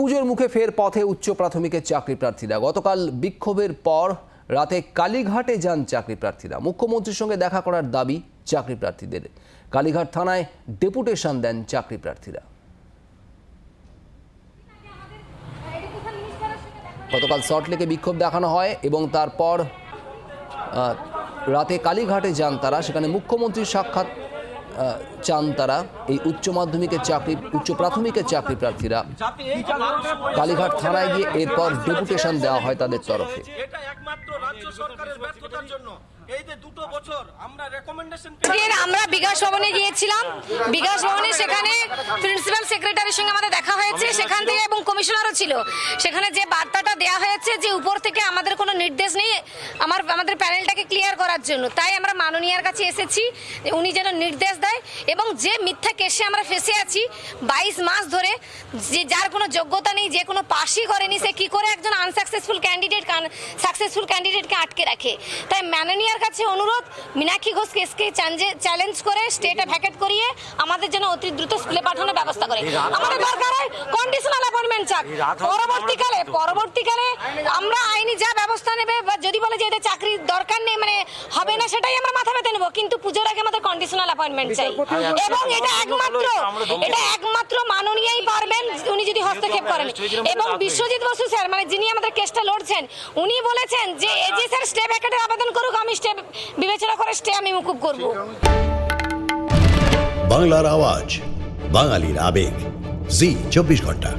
পুজোর মুখে ফের পথে উচ্চ প্রাথমিকের চাকরি প্রার্থীরা। গতকাল বিক্ষোভের পর রাতে কালীঘাটে যান চাকরি প্রার্থীরা। মুখ্যমন্ত্রীর সঙ্গে দেখা করার দাবি চাকরি প্রার্থীদের। কালীঘাট থানায় ডেপুটেশন দেন চাকরি প্রার্থীরা। গতকাল সল্টলেকে বিক্ষোভ দেখানো হয় এবং তারপর রাতে কালীঘাটে যান তারা। সেখানে মুখ্যমন্ত্রীর সাক্ষাৎ চান তারা। এই উচ্চ মাধ্যমিকের চাকরি, উচ্চ প্রাথমিকের চাকরি প্রার্থীরা কালীঘাট থানায় গিয়ে এরপর ডেপুটেশন দেওয়া হয় তাদের তরফে। এই যে দুটো বছর আমরা রেকমেন্ডেশন আমরা বিকাশ ভবনে গিয়েছিলাম। বিকাশ ভবনে সেখানে প্রিন্সিপাল সেক্রেটারির সঙ্গে আমাদের দেখা হয়েছে। সেখান থেকে এবং কমিশনারও ছিল। সেখানে যে বার্তাটা দেওয়া হয়েছে যে উপর থেকে আমাদের কোনো নির্দেশ নেই আমার আমাদের প্যানেলটাকে ক্লিয়ার করার জন্য। তাই আমরা মাননীয়ার কাছে এসেছি যে উনি যেন নির্দেশ দেয় এবং যে মিথ্যা কেসে আমরা ফেসে আছি বাইশ মাস ধরে যে যার কোনো যোগ্যতা নেই যে কোনো পাশই করেনি সে কি করে একজন আনসাকসেসফুল ক্যান্ডিডেট সাকসেসফুল ক্যান্ডিডেটকে আটকে রাখে? তাই মাননীয়ার কাছে অনুরোধ মীনাক্ষী ঘোষ কেসকে চ্যালেঞ্জ করে স্টেটে ভ্যাকেট করিয়ে আমাদের জন্য অতি দ্রুত স্কুলে পাঠানোর ব্যবস্থা করে। আমাদের দরকার হয় কন্ডিশনাল অ্যাপয়েন্টমেন্ট চাক। পরবর্তীকালে পরবর্তীকালে আমরা আইনি যা ব্যবস্থা নেবে বা যদি বলে যে এদের চাকরির দরকার নেই মানে হবে না সেটাই আমরা মাথা পেতে নেব। কিন্তু পুজোর আগে আমাদের কন্ডিশনাল অ্যাপয়েন্টমেন্ট চাই। এবং এটা একমাত্র এটা একমাত্র উনি যদি হস্তক্ষেপ করেন। এবং বিশ্বজিৎ বসু স্যার মানে যিনি আমাদের কেসটা লড়ছেন উনি বলেছেন যে এজি স্যার স্টে ভ্যাকেটের আবেদন করুক আমি স্টে বিবেচনা করে স্টে আমি মুকুব করব। বাংলার আওয়াজ বাঙালির আবেগ। জি চব্বিশ ঘণ্টা।